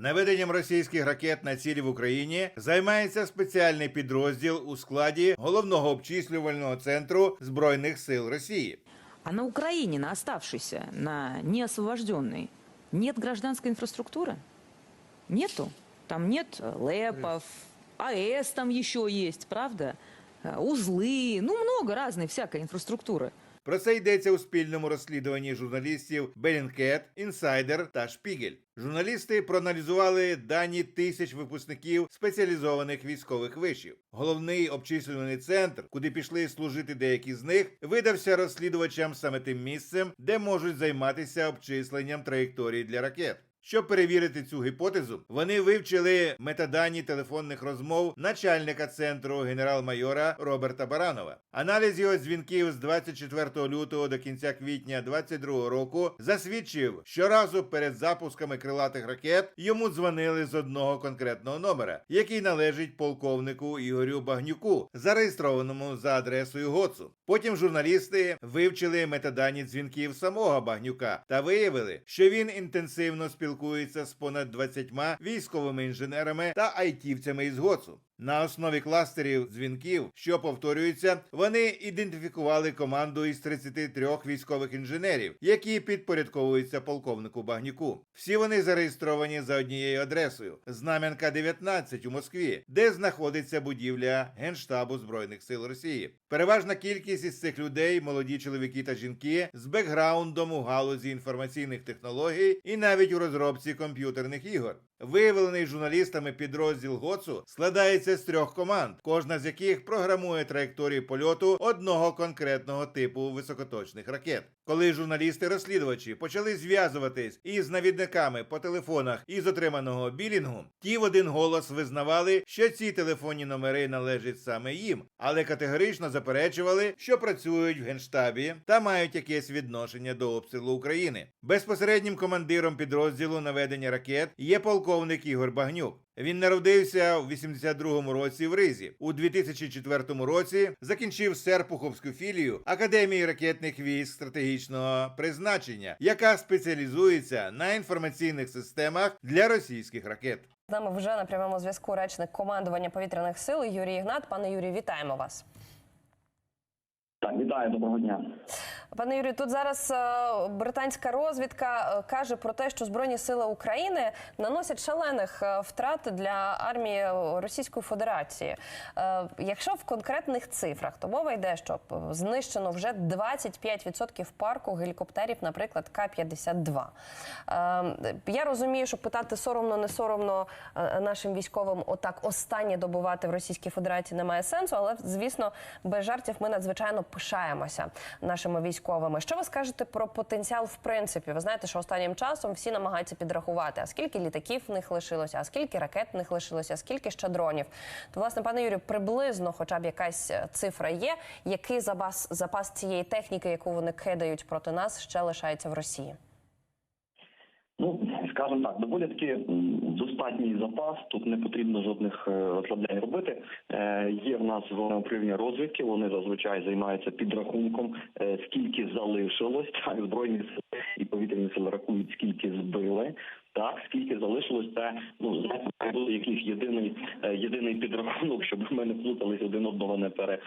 Наведенням російських ракет на цілі в Україні займається спеціальний підрозділ у складі головного обчислювального центру збройних сил Росії. А на Украине, на оставшейся, на неосвобожденной, нет гражданской инфраструктуры? Нету. Там нет э, ЛЭПов, АЭС там еще есть, правда? Э, Узлы, ну много разной всякой инфраструктуры. Про це йдеться у спільному розслідуванні журналістів Белінкет, Інсайдер та Шпігель. Журналісти проаналізували дані тисяч випускників спеціалізованих військових вишів. Головний обчислювальний центр, куди пішли служити деякі з них, видався розслідувачам саме тим місцем, де можуть займатися обчисленням траєкторії для ракет. Щоб перевірити цю гіпотезу, вони вивчили метадані телефонних розмов начальника центру генерал-майора Роберта Баранова. Аналіз його дзвінків з 24 лютого до кінця квітня 22 року засвідчив, що разу перед запусками крилатих ракет йому дзвонили з одного конкретного номера, який належить полковнику Ігорю Багнюку, зареєстрованому за адресою ГОЦу. Потім журналісти вивчили метадані дзвінків самого Багнюка та виявили, що він інтенсивно спілкується з понад 20 військовими інженерами та айтівцями із ГОЦу. На основі кластерів дзвінків, що повторюються, вони ідентифікували команду із 33 військових інженерів, які підпорядковуються полковнику Багнюку. Всі вони зареєстровані за однією адресою Знам'янка 19 у Москві, де знаходиться будівля Генштабу Збройних сил Росії. Переважна кількість із цих людей молоді чоловіки та жінки з бекграундом у галузі інформаційних технологій і навіть у розробці комп'ютерних ігор. Виявлений журналістами підрозділ ГОЦу складається з трьох команд, кожна з яких програмує траєкторії польоту одного конкретного типу високоточних ракет. Коли журналісти-розслідувачі почали зв'язуватись із навідниками по телефонах із отриманого білінгу, ті в один голос визнавали, що ці телефонні номери належать саме їм, але категорично заперечували, що працюють в генштабі та мають якесь відношення до обстрілу України. Безпосереднім командиром підрозділу наведення ракет є полковник Ігор Багнюк. Він народився в 82-му році в Ризі. У 2004 році закінчив Серпуховську філію Академії ракетних військ стратегічного призначення, яка спеціалізується на інформаційних системах для російських ракет. З нами вже на прямому зв'язку речник командування повітряних сил Юрій Ігнат. Пане Юрій, вітаємо вас. Так, вітаю, доброго дня. Пане Юрію, тут зараз е, британська розвідка е, каже про те, що Збройні сили України наносять шалених е, втрат для армії Російської Федерації. Якщо в конкретних цифрах, то мова йде, що знищено вже 25% парку гелікоптерів, наприклад, К-52. Е, Я розумію, що питати соромно, не соромно нашим військовим отак останнє добувати в Російській Федерації немає сенсу, але звісно, без жартів ми надзвичайно пишаємося нашими військовими. Що ви скажете про потенціал в принципі? Ви знаєте, що останнім часом всі намагаються підрахувати, а скільки літаків в них лишилося, а скільки ракет в них лишилося, а скільки ще дронів. То, власне, пане Юрію, приблизно, хоча б якась е, цифра є, який запас запас цієї техніки, яку вони кидають проти нас, ще лишається в Росії. Ну, скажімо так, доволі таки достатній запас. Тут не потрібно жодних е, розслаблянь робити. Е, є в нас головне управління розвідки. Вони зазвичай займаються підрахунком, е, скільки залишилось. Збройні сили і повітряні сили рахують, скільки збили. Так, скільки залишилось, це ну знаєте, якийсь єдиний єдиний підрахунок, щоб ми не плутались один одного не пере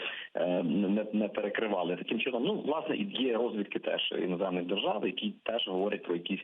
не, не перекривали. Таким чином, ну власне і є розвідки теж іноземних держав, які теж говорять про якісь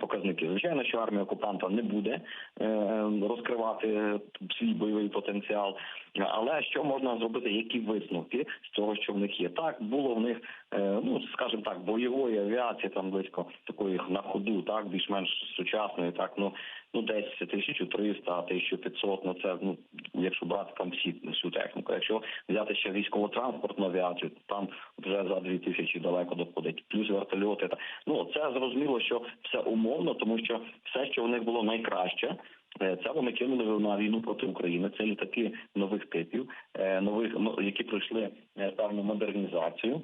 показники. Звичайно, що армія окупанта не буде е, розкривати е, свій бойовий потенціал. Але що можна зробити? Які висновки з того, що в них є? Так було в них, е, ну скажімо так, бойової авіації там близько такої на ходу, так більш-менш сучасної, так ну ну десь 1300, 1500, ну це ну якщо брати там всі всю техніку. Якщо взяти ще військово-транспортну авіацію, то там вже за 2000 далеко доходить. Плюс вертольоти. Та ну це зрозуміло, що все умовно, тому що все, що в них було найкраще. е, Це вони кинули на війну проти України. Це літаки нових типів, е, нових ну, які пройшли е, певну модернізацію.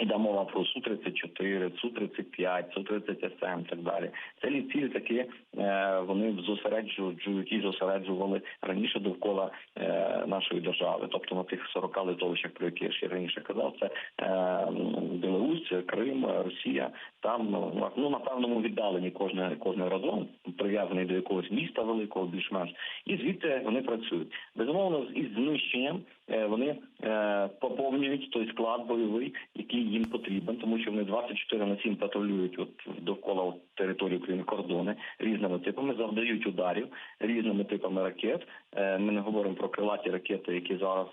Йде мова про Су-34, Су-35, Су-30СМ і так далі. Це лі- цілі такі е, вони зосереджують і зосереджували раніше довкола е, нашої держави. Тобто на тих 40 литовищах, про які я ще раніше казав, це е, Білорусь, Крим, Росія. Там ну, ну на певному віддаленні кожне кожне разом прив'язаний до якогось міста великого, більш-менш, і звідти вони працюють. Безумовно, із знищенням е, вони е, поповнюють той склад бойовий, який їм потрібен, тому що вони 24 на 7 патрулюють от довкола території України кордони різними типами, завдають ударів різними типами ракет. Е, Ми не говоримо про крилаті ракети, які зараз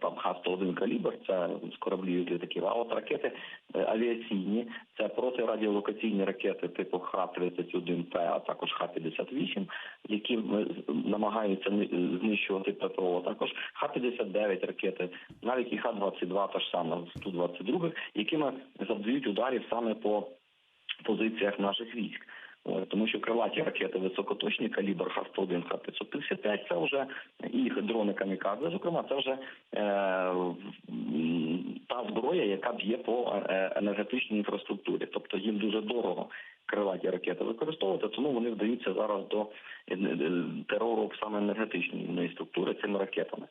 там Х-101 калібр, це з кораблів літаків. А от ракети авіаційні, це протирадіолокаційні ракети типу Х-31П, а також Х-58, які е, намагаються знищувати ППО. Також Х-59 ракети, навіть і Х-22, та ж сама з Ту-22, якими завдають ударів саме по позиціях наших військ. Тому що крилаті ракети високоточні, калібр Х-101, Х-555, це вже їх дрони камікадзе, зокрема, це вже е, зброя, яка б'є по е, енергетичній інфраструктурі. Тобто їм дуже дорого крилаті ракети використовувати, тому вони вдаються зараз до е, е, терору саме енергетичної структури цими ракетами.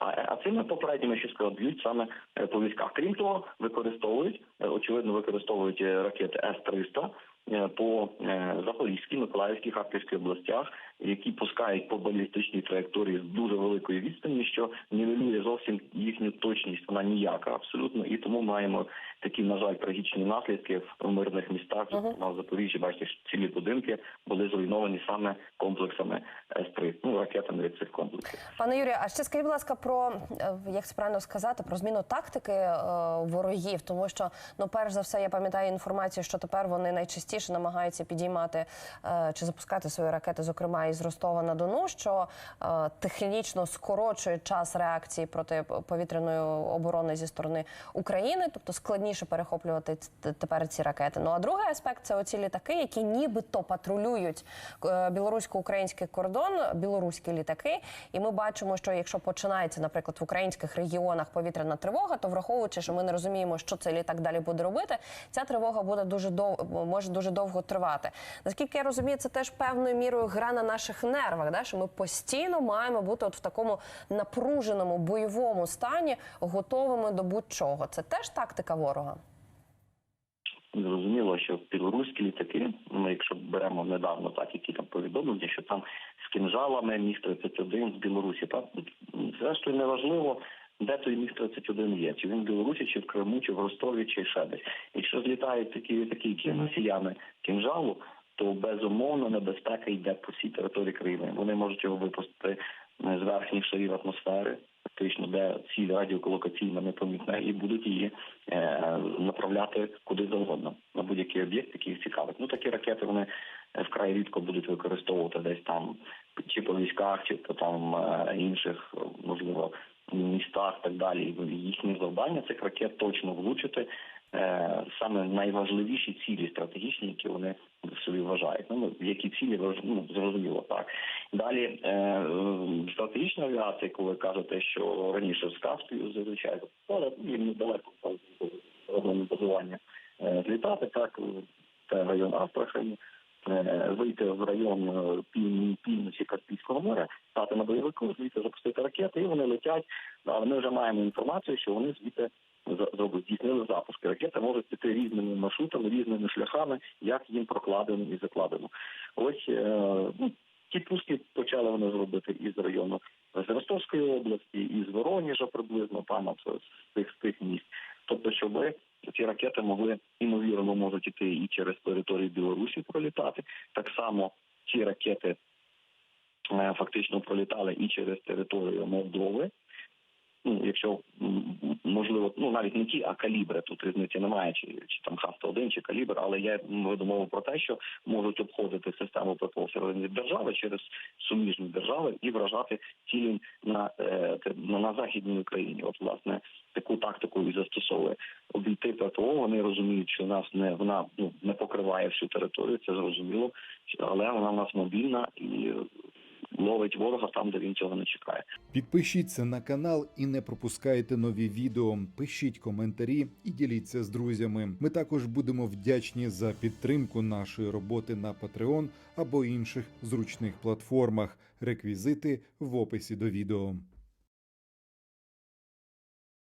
А, цими попередніми, що сказав, б'ють саме е, по військах. Крім того, використовують е, очевидно, використовують е, ракети С-300 е, по е, Запорізькій, Миколаївській, Харківській областях, які пускають по балістичній траєкторії з дуже великої відстані, що нівелює зовсім їхню точність. Вона ніяка абсолютно, і тому маємо такі, на жаль, трагічні наслідки в мирних містах. Зокрема, в Запоріжжі, бачите, цілі будинки були зруйновані саме комплексами С-3, ну ракетами від цих комплексів. Пане Юрію, а ще скажіть, будь ласка, про е, як це правильно сказати, про зміну тактики е, ворогів, тому що ну, перш за все, я пам'ятаю інформацію, що тепер вони найчастіше намагаються підіймати е, чи запускати свої ракети, зокрема із Ростова на Дону, що е, технічно скорочує час реакції проти повітряної оборони зі сторони України, тобто складніше перехоплювати тепер ці ракети. Ну а другий аспект це оці літаки, які нібито патрулюють е, білорусько-український кордон, білоруські літаки. І ми бачимо, що якщо починається, наприклад, в українських регіонах повітряна тривога, то враховуючи, що ми не розуміємо, що цей літак далі буде робити, ця тривога буде дуже довго може дуже довго тривати. Наскільки я розумію, це теж певною мірою гра на наших нервах, да? що ми постійно маємо бути от в такому напруженому бойовому стані, готовими до будь-чого. Це теж тактика ворога. Зрозуміло, що білоруські літаки, ну якщо беремо недавно, так які там повідомлення, що там з кінжалами міг 31 з Білорусі, так зрештою неважливо, де той міг 31 є, чи він в Білорусі, чи в Криму, чи в Ростові, чи ще десь. Якщо злітають такі літаки, які носіями кінжалу, то безумовно небезпека йде по всій території країни. Вони можуть його випустити е, з верхніх шарів атмосфери, фактично, де ціль радіоколокаційна непомітна, і будуть її е, направляти куди завгодно на будь-який об'єкт, який їх цікавить. Ну такі ракети вони е, вкрай рідко будуть використовувати десь там чи по військах, чи по там інших, можливо, містах так далі. Їхнє завдання цих ракет точно влучити саме найважливіші цілі стратегічні, які вони собі вважають. Ну які цілі ну, зрозуміло так. Далі е, е, стратегічна авіація, коли кажете, що раніше з Каспію зазвичай їм недалеко базування е, злітати, так це район Астрахані. е, Вийти в район е, пів- півночі Каспійського моря, стати на бойовику, звідти запустити ракети, і вони летять. Але ми вже маємо інформацію, що вони звідти Ракети можуть піти різними маршрутами, різними шляхами, як їм прокладено і закладено. Ось е, ну, ті пуски почали вони зробити із району з Ростовської області, із Воронежа приблизно там от, з тих з тих місць. Тобто, щоб ці ракети могли імовірно можуть іти і через територію Білорусі пролітати. Так само ці ракети е, фактично пролітали і через територію Молдови. Ну, якщо можливо, ну навіть не ті, а калібри. Тут різниці немає, чи, чи там Х-101, чи калібр, але я веду мову про те, що можуть обходити систему ППО всередині держави через суміжні держави і вражати цілі на, е, на, на західній Україні. От власне таку тактику і застосовує обійти ППО. Вони розуміють, що нас не вона ну не покриває всю територію, це зрозуміло, але вона в нас мобільна і ловить ворога там, де він цього не чекає. Підпишіться на канал і не пропускайте нові відео. Пишіть коментарі і діліться з друзями. Ми також будемо вдячні за підтримку нашої роботи на Patreon або інших зручних платформах. Реквізити в описі до відео.